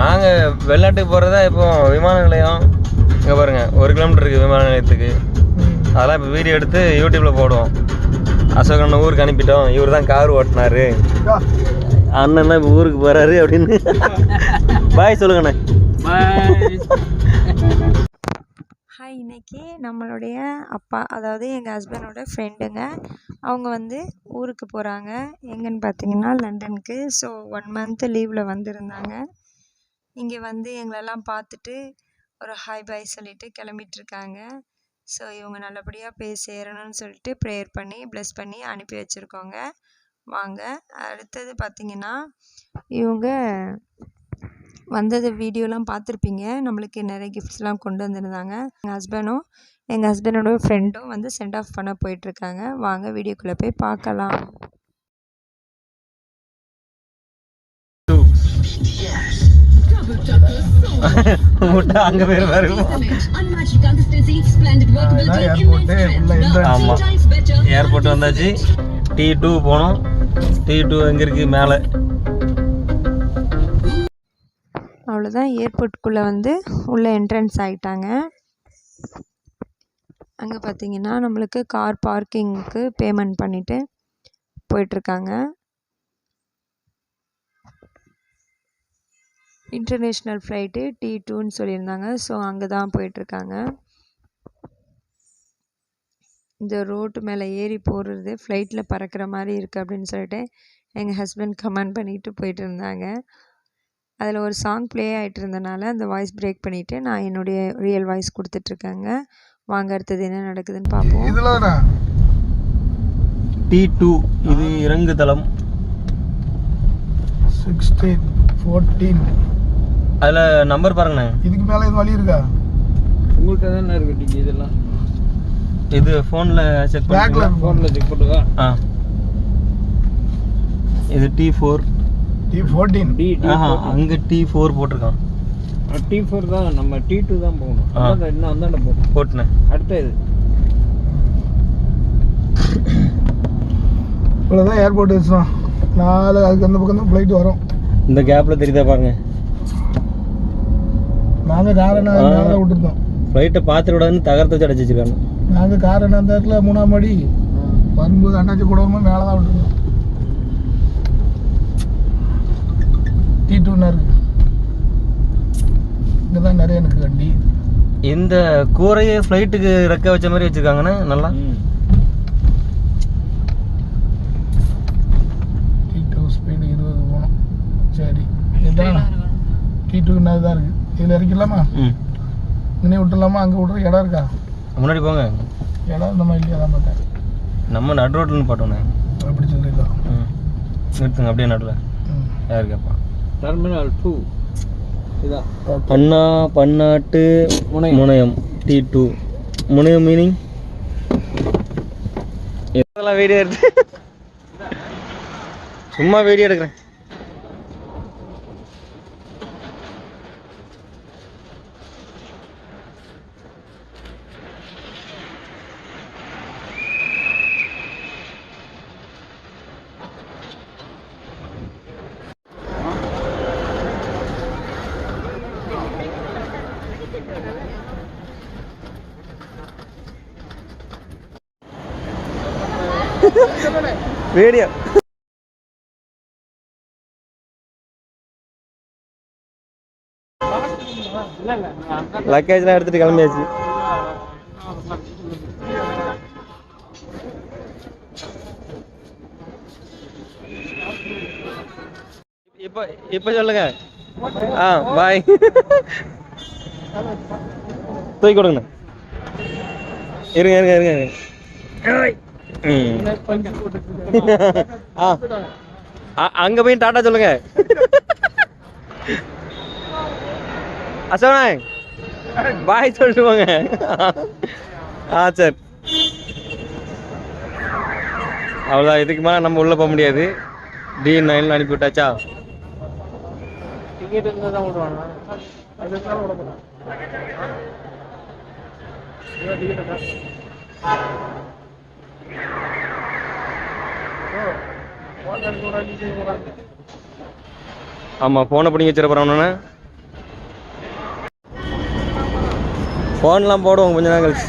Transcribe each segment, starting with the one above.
நாங்கள் வெளிநாட்டுக்கு போகிறதா இப்போ விமான நிலையம். இங்கே பாருங்க ஒரு கிலோமீட்டர் இருக்குது விமான நிலையத்துக்கு. அதெல்லாம் இப்போ வீடியோ எடுத்து யூடியூப்பில் போடுவோம். அசோக் அண்ணன் ஊருக்கு அனுப்பிட்டோம். இவர் தான் கார் ஓட்டினாரு. அண்ணன் தான் இப்போ ஊருக்கு போகிறாரு அப்படின்னு. பாய் சொல்லுங்கண்ணே. ஹாய் இன்னைக்கு நம்மளுடைய அப்பா அதாவது எங்கள் ஹஸ்பண்டோட ஃப்ரெண்டுங்க அவங்க வந்து ஊருக்கு போகிறாங்க எங்கன்னு பார்த்தீங்கன்னா லண்டனுக்கு. ஸோ ஒன் மந்த் லீவில் வந்திருந்தாங்க. இங்கே வந்து எங்களெல்லாம் பார்த்துட்டு ஒரு ஹாய் பாய் சொல்லிட்டு கிளம்பிட்டுருக்காங்க. ஸோ இவங்க நல்லபடியாக போய் சேரணும்னு சொல்லிட்டு ப்ரேயர் பண்ணி ப்ளஸ் பண்ணி அனுப்பி வச்சுருக்கோங்க. வாங்க. அடுத்தது பார்த்தீங்கன்னா இவங்க வந்தது வீடியோலாம் பார்த்துருப்பீங்க. நம்மளுக்கு நிறைய கிஃப்ட்ஸ்லாம் கொண்டு வந்திருந்தாங்க. எங்கள் ஹஸ்பண்டும் எங்கள் ஹஸ்பண்டோட ஃப்ரெண்டும் வந்து சென்ட் ஆஃப் பண்ண போயிட்டுருக்காங்க. வாங்க வீடியோக்குள்ளே போய் பார்க்கலாம். முட்டை அங்கே பேர் பாருங்க ஏர்போர்ட் வந்தாச்சு. டி டூ போனோம். டி டூ எங்கே இருக்குது மேலே. அவ்வளோதான் ஏர்போர்ட்டுக்குள்ளே வந்து உள்ளே என்ட்ரன்ஸ் ஆகிட்டாங்க அங்கே பார்த்தீங்கன்னா நம்மளுக்கு கார் பார்க்கிங்க்கு பேமெண்ட் பண்ணிவிட்டு போயிட்டுருக்காங்க. இன்டர்நேஷ்னல் ஃப்ளைட்டு டி டூன்னு சொல்லியிருந்தாங்க. ஸோ அங்கே தான் போயிட்டுருக்காங்க. இந்த ரோட்டு மேலே ஏறி போகிறது ஃப்ளைட்டில் பறக்கிற மாதிரி இருக்குது அப்படின்னு சொல்லிட்டு எங்கள் ஹஸ்பண்ட் கமெண்ட் பண்ணிட்டு போயிட்டு இருந்தாங்க அதில் ஒரு சாங் ப்ளே ஆகிட்டு இருந்தனால அந்த வாய்ஸ் பிரேக் பண்ணிவிட்டு நான் என்னுடைய ரியல் வாய்ஸ் கொடுத்துட்ருக்கேங்க. வாங்க அடுத்தது என்ன நடக்குதுன்னு பார்ப்போம் டி டூ இது இறங்கு தளம் சிக்ஸ்டீன் ஃபோர்டீன் அதில் நம்பர் பாருங்கண்ணே. இதுக்கு மேலே இது வழி இருக்கா? உங்கள்கிட்ட தானே இருக்கு டிக்கி இதெல்லாம்? இது ஃபோனில் செக் பேக்ல பண்ணி ஃபோனில் செக் பண்ணுவா ஆ. இது T four T fourteen T அங்கே டி ஃபோர் போட்டிருக்கான். டி ஃபோர் தான் நம்ம டி டூ தான் போகணும். அதான் இன்னும் அந்தாண்ட போகணும். போட்டுனேன். அடுத்த இது. இவ்வளோதான் ஏர்போர்ட் வச்சுதான் நாலு அதுக்கு அந்த பக்கம் தான் ஃப்ளைட் வரும். இந்த கேப்பில் தெரியுதா பாருங்க. நாங்கள் கார். மேலே விட்டுருந்தோம். ஃப்ளைட்டை பார்த்துட்டு விடாதுன்னு தகர்த்து வச்சு அடைச்சி வச்சிருக்காங்க. நாங்கள் கார் இடத்துல மூணாம் மாடி வரும்போது அண்ணாச்சி கூட வரும்போது மேலே தான் விட்டுருந்தோம். டி டூன்னு இருக்கு இங்கே தான் நிறைய எனக்கு வண்டி இந்த கூரையே ஃப்ளைட்டுக்கு ரெக்க வச்ச மாதிரி வச்சிருக்காங்கண்ணே நல்லா? டி டூ ஸ்பீடு இருபது போகணும். சரி இதுதான். டி டூ தான் இருக்குது இதில் இறக்கிடலாமா? ம். இங்கே விட்டுலாமா அங்கே விட்ற இடம் இருக்கா? முன்னாடி போங்க. இடம் இந்த மாதிரி இல்லையா? தான் பார்த்தேன். நம்ம நடு ரோட்டில் போட்டோண்ணே அப்படி சொல்லிடலாம் நிறுத்துங்க அப்படியே நடுவில் ம். யார் கேட்பா? டெர்மினல் டூ இதான். அண்ணா பன்னாட்டு முனையம். முனையம். டி டூ முனையம் மீனிங் இதெல்லாம் வீடியோ எடுத்து. சும்மா வீடியோ எடுக்கிறேன். வீடியோ லக்கேஜ்லாம் எடுத்துட்டு கிளம்பியாச்சு. இப்போ இப்போ சொல்லுங்க. ஆ பாய் தூக்கி கொடுங்க இருங்க இருங்க இருங்க இருங்க. அங்க போய் டாட்டா சொல்லுங்க. அசோனா பாய் சொல்லிட்டு போங்க ஆ சரி. அவ்வளோதான் இதுக்கு மேலே நம்ம உள்ளே போக முடியாது. டி நைன் அனுப்பி விட்டாச்சா டிக்கெட் ஆமாம் ஃபோனை பிடிங்க வச்சிட ஃபோன்லாம் போடுவோம் கொஞ்ச நாள் கழிச்சு.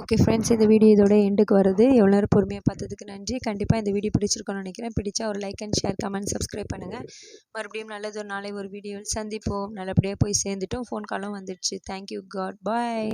ஓகே ஃப்ரெண்ட்ஸ் இந்த வீடியோ இதோட எண்டுக்கு வருது. எவ்வளோ நேரம் பொறுமையாக பார்த்ததுக்கு நன்றி. கண்டிப்பாக இந்த வீடியோ பிடிச்சிருக்கோன்னு நினைக்கிறேன். பிடிச்சா ஒரு like and share comment subscribe பண்ணுங்கள் மறுபடியும் நல்லது ஒரு நாளை ஒரு வீடியோவில் சந்திப்போம். நல்லபடியாக போய் சேர்ந்துட்டோம். ஃபோன் காலும் வந்துடுச்சு. தேங்க்யூ காட் பாய்